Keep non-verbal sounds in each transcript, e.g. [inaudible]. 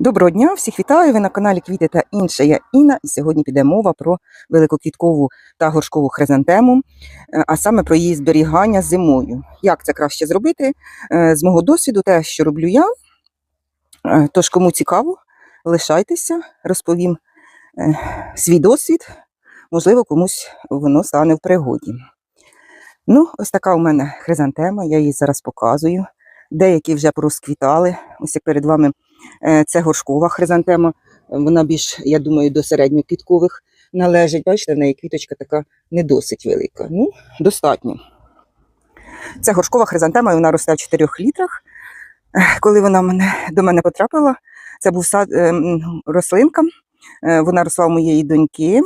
Доброго дня, всіх вітаю! Ви на каналі Квіти та інше. Я Інна, і сьогодні піде мова про великоквіткову та горшкову хризантему, е, а саме про її зберігання зимою. Як це краще зробити? Е, З мого досвіду, те, що роблю я. Е, Тож, кому цікаво, лишайтеся, розповім свій досвід. Можливо, комусь воно стане в пригоді. Ну, ось така у мене хризантема, я її зараз показую. Деякі вже порозквітали. Ось як перед вами Це горшкова хризантема. Вона більш, я думаю, до середньоквіткових належить. Бачите, в неї квіточка така не досить велика. Ну, достатньо. Це горшкова хризантема, вона росте в 4 літрах. Е, Коли вона мене, до мене потрапила, це був сад, е, рослинка. Е, Вона росла у моєї доньки. Е,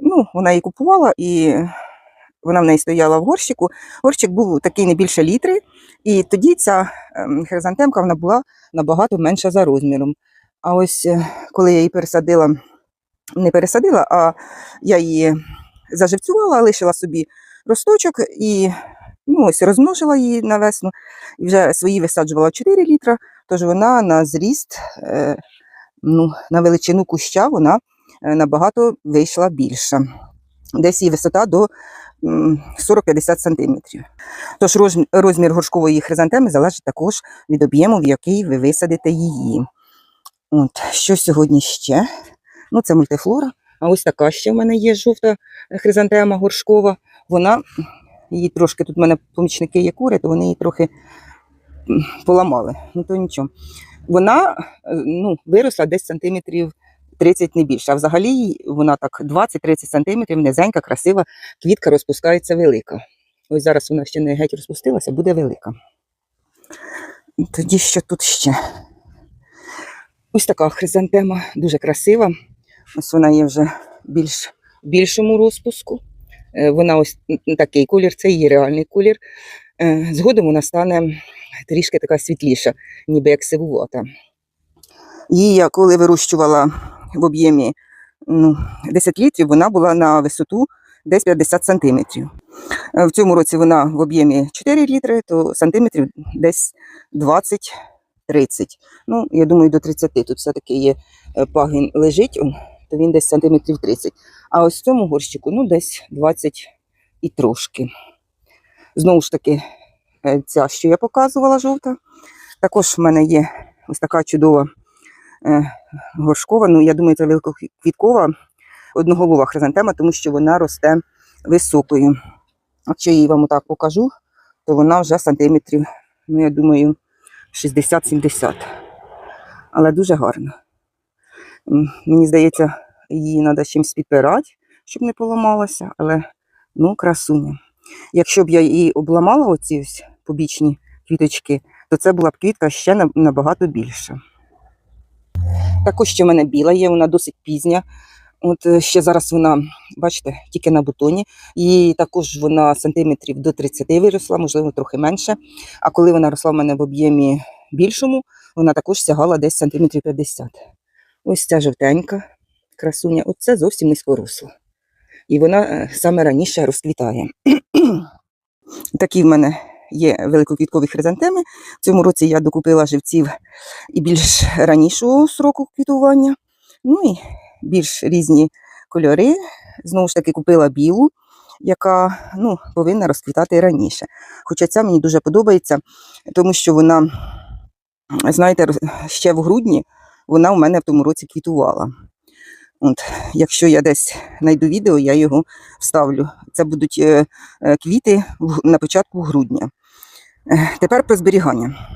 Ну, вона її купувала і вона в неї стояла в горщику. Горщик був такий не більше літри, і тоді ця ем, хризантемка вона була набагато менша за розміром. А ось е, коли я її пересадила, не пересадила, а я її заживцювала, лишила собі росточок і ну, ось розмножила її на весну. І вже свої висаджувала 4 літра, тож вона на зріст, е, ну, на величину куща вона е, набагато вийшла більша. Десь її висота до 40-50 сантиметрів. Тож розмір горшкової хризантеми залежить також від об'єму, в який ви висадите її. От, що сьогодні ще? Ну, це мультифлора. А ось така ще в мене є жовта хризантема горшкова. Вона її трошки тут в мене помічники є кури, то вони її трохи поламали. Ну то нічого. Вона е, ну, виросла десь сантиметрів 30 не більше. А взагалі вона так 20-30 сантиметрів, низенька, красива, квітка розпускається велика. Ось зараз вона ще не геть розпустилася, буде велика. Тоді що тут ще? Ось така хризантема, дуже красива. Ось вона є вже більш більшому розпуску. Е, Вона ось такий колір, це її реальний колір. Е, Згодом вона стане трішки така світліша, ніби як сивувата. Її я коли вирощувала в об'ємі ну, 10 літрів, вона була на висоту десь 50 сантиметрів. Е, В цьому році вона в об'ємі 4 літри, то сантиметрів десь 20-30. Ну, я думаю, до 30 тут все-таки є е, пагін лежить, то він десь сантиметрів 30. А ось в цьому горщику ну, десь 20 і трошки. Знову ж таки, е, ця, що я показувала, жовта. Також в мене є ось така чудова горшкова. Ну, я думаю, це великоквіткова одноголова хризантема, тому що вона росте високою. Якщо я її вам отак покажу, то вона вже сантиметрів, ну, я думаю, 60-70. Але дуже гарна. Мені здається, її треба чимось підпирати, щоб не поламалася, але ну, красуня. Якщо б я її обламала, оці ось побічні квіточки, то це була б квітка ще набагато більша. Також ще в мене біла є, вона досить пізня. От е, ще зараз вона, бачите, тільки на бутоні. І також вона сантиметрів до 30 виросла, можливо, трохи менше. А коли вона росла в мене в об'ємі більшому, вона також сягала десь сантиметрів 50. Ось ця жовтенька красуня, оце зовсім низькоросла. І вона е, саме раніше розквітає. [clears throat] Такі в мене є великоквіткові хризантеми. В цьому році я докупила живців і більш ранішого сроку квітування. Ну і більш різні кольори. Знову ж таки, купила білу, яка ну, повинна розквітати раніше. Хоча ця мені дуже подобається, тому що вона, знаєте, ще в грудні вона у мене в тому році квітувала. От, якщо я десь знайду відео, я його вставлю. Це будуть е, е, квіти на початку грудня. Тепер про зберігання.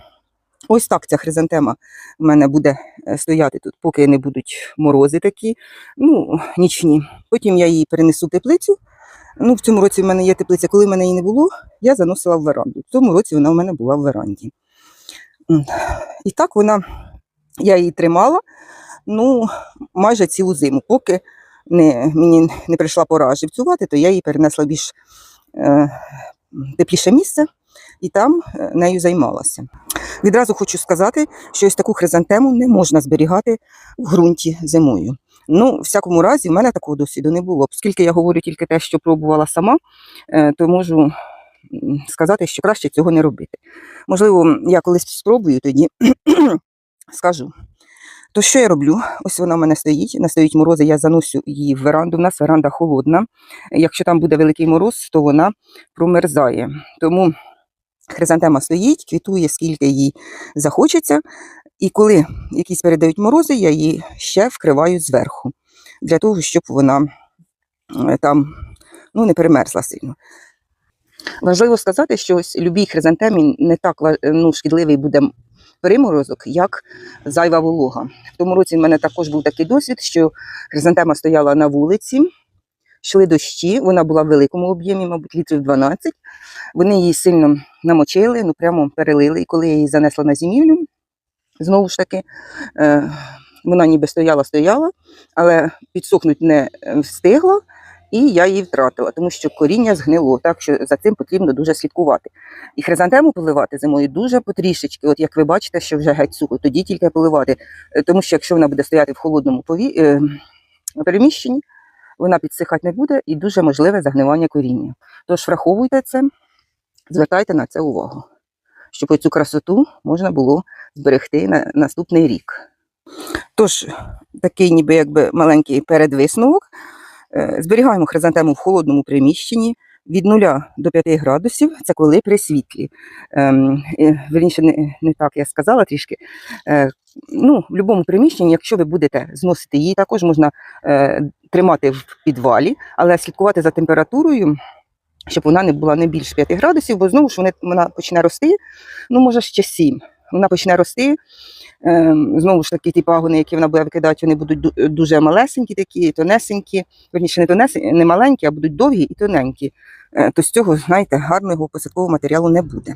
Ось так ця хризантема в мене буде е, стояти тут, поки не будуть морози такі, ну, нічні. Потім я її перенесу в теплицю. Ну, в цьому році в мене є теплиця. Коли в мене її не було, я заносила в веранду. В цьому році вона в мене була в веранді. І так вона, я її тримала ну, майже цілу зиму. Поки не, мені не прийшла пора живцювати, то я її перенесла в більш е, тепліше місце і там е, нею займалася. Відразу хочу сказати, що ось таку хризантему не можна зберігати в ґрунті зимою. Ну, в всякому разі, в мене такого досвіду не було. Оскільки я говорю тільки те, що пробувала сама, е, то можу сказати, що краще цього не робити. Можливо, я колись спробую, тоді [clears throat] скажу. То що я роблю? Ось вона в мене стоїть, настоїть морози, я заносю її в веранду. У нас веранда холодна. Якщо там буде великий мороз, то вона промерзає. Тому хризантема стоїть, квітує, скільки їй захочеться. І коли якісь передають морози, я її ще вкриваю зверху, для того, щоб вона е, там ну, не перемерзла сильно. Важливо сказати, що ось любій хризантемі не так ну, шкідливий буде приморозок, як зайва волога. В тому році в мене також був такий досвід, що хризантема стояла на вулиці, йшли дощі, вона була в великому об'ємі, мабуть, літрів 12. Вони її сильно намочили, ну прямо перелили. І коли я її занесла на зимівлю, знову ж таки, е, вона ніби стояла, стояла, але підсохнути не встигла, і я її втратила, тому що коріння згнило, так що за цим потрібно дуже слідкувати. І хризантему поливати зимою дуже потрішечки. От як ви бачите, що вже геть сухо, тоді тільки поливати. Е, Тому що якщо вона буде стояти в холодному пові... е, переміщенні, вона підсихати не буде і дуже можливе загнивання коріння. Тож враховуйте це, звертайте на це увагу, щоб цю красоту можна було зберегти на наступний рік. Тож, такий ніби якби маленький передвисновок. Е, Зберігаємо хризантему в холодному приміщенні від 0 до 5 градусів, це коли при світлі. Ем, е, не, не так я сказала трішки. Е, ну, в будь-якому приміщенні, якщо ви будете зносити її, також можна е, тримати в підвалі, але слідкувати за температурою, щоб вона не була не більш 5 градусів, бо знову ж вони, вона почне рости, ну, може, ще 7. Вона почне рости. Ем, знову ж таки, ті пагони, які вона буде викидати, вони будуть дуже малесенькі, такі, тонесенькі, верніше, не тонесенькі, не маленькі, а будуть довгі і тоненькі. Е, То з цього, знаєте, гарного посадкового матеріалу не буде.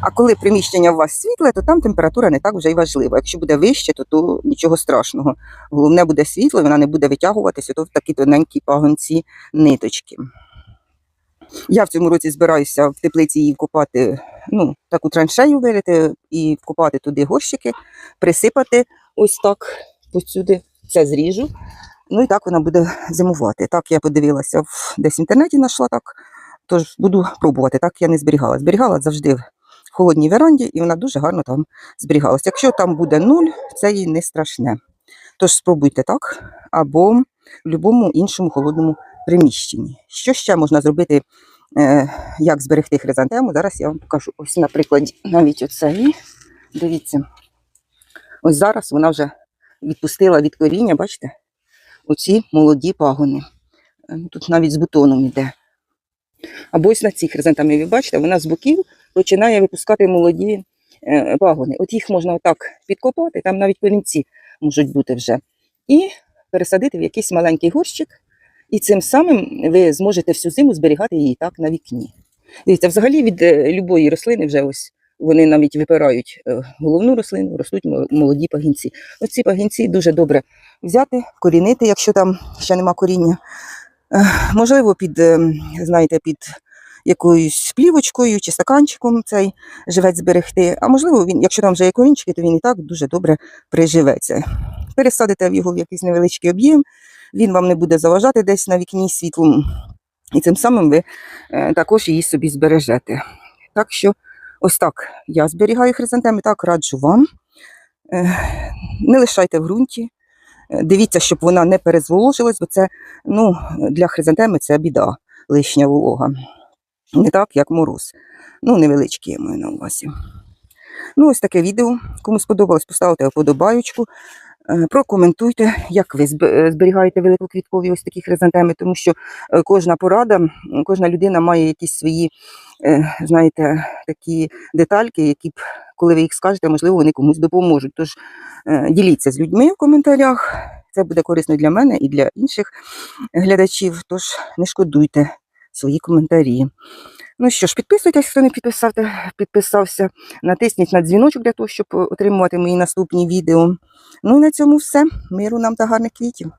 А коли приміщення у вас світле, то там температура не так вже й важлива. Якщо буде вище, то, то нічого страшного. Головне буде світло, і вона не буде витягуватися, то в такі тоненькі пагонці ниточки. Я в цьому році збираюся в теплиці її вкопати, ну, таку траншею вирити і вкопати туди горщики, присипати ось так посюди, це зріжу. Ну і так вона буде зимувати. Так я подивилася десь в інтернеті знайшла так. Тож буду пробувати. Так я не зберігала. Зберігала завжди в холодній веранді, і вона дуже гарно там зберігалася. Якщо там буде нуль, це їй не страшне. Тож спробуйте так, або в будь-якому іншому холодному приміщенні. Що ще можна зробити, е, як зберегти хризантему? Зараз я вам покажу. Ось, на прикладі навіть оцеї. Дивіться, ось зараз вона вже відпустила від коріння, бачите? Оці молоді пагони. Е, ну, Тут навіть з бутоном іде. Або ось на цій хризантемі, ви бачите, вона з боків починає випускати молоді е, пагони. От їх можна отак підкопати, там навіть корінці можуть бути вже. І пересадити в якийсь маленький горщик, і цим самим ви зможете всю зиму зберігати її так на вікні. Дивіться, взагалі від е, любої рослини вже ось вони навіть випирають е, головну рослину, ростуть молоді пагінці. Оці пагінці дуже добре взяти, корінити, якщо там ще нема коріння. Е, Можливо, під, е, знаєте, під якоюсь плівочкою чи стаканчиком цей живець зберегти. А можливо, він, якщо там вже є корінчики, то він і так дуже добре приживеться. Пересадите його в якийсь невеличкий об'єм, він вам не буде заважати десь на вікні світлом, і цим самим ви е, також її собі збережете. Так що ось так я зберігаю хризантеми, так раджу вам. Е, Не лишайте в ґрунті. Е, Дивіться, щоб вона не перезволожилась, бо це ну, для хризантеми це біда, лишня волога. Не так, як мороз. Ну, невеличкий я маю на увазі. Ну, ось таке відео. Кому сподобалось, поставте вподобаючку. Е, Прокоментуйте, як ви е, зберігаєте великоквіткові ось такі хризантеми, тому що е, кожна порада, кожна людина має якісь свої, знаєте, такі детальки, які б, коли ви їх скажете, можливо, вони комусь допоможуть. Тож діліться з людьми в коментарях. Це буде корисно для мене і для інших глядачів. Тож не шкодуйте свої коментарі. Ну що ж, підписуйтесь, хто не підписав, підписався. Натисніть на дзвіночок для того, щоб отримувати мої наступні відео. Ну і на цьому все. Миру нам та гарних квітів.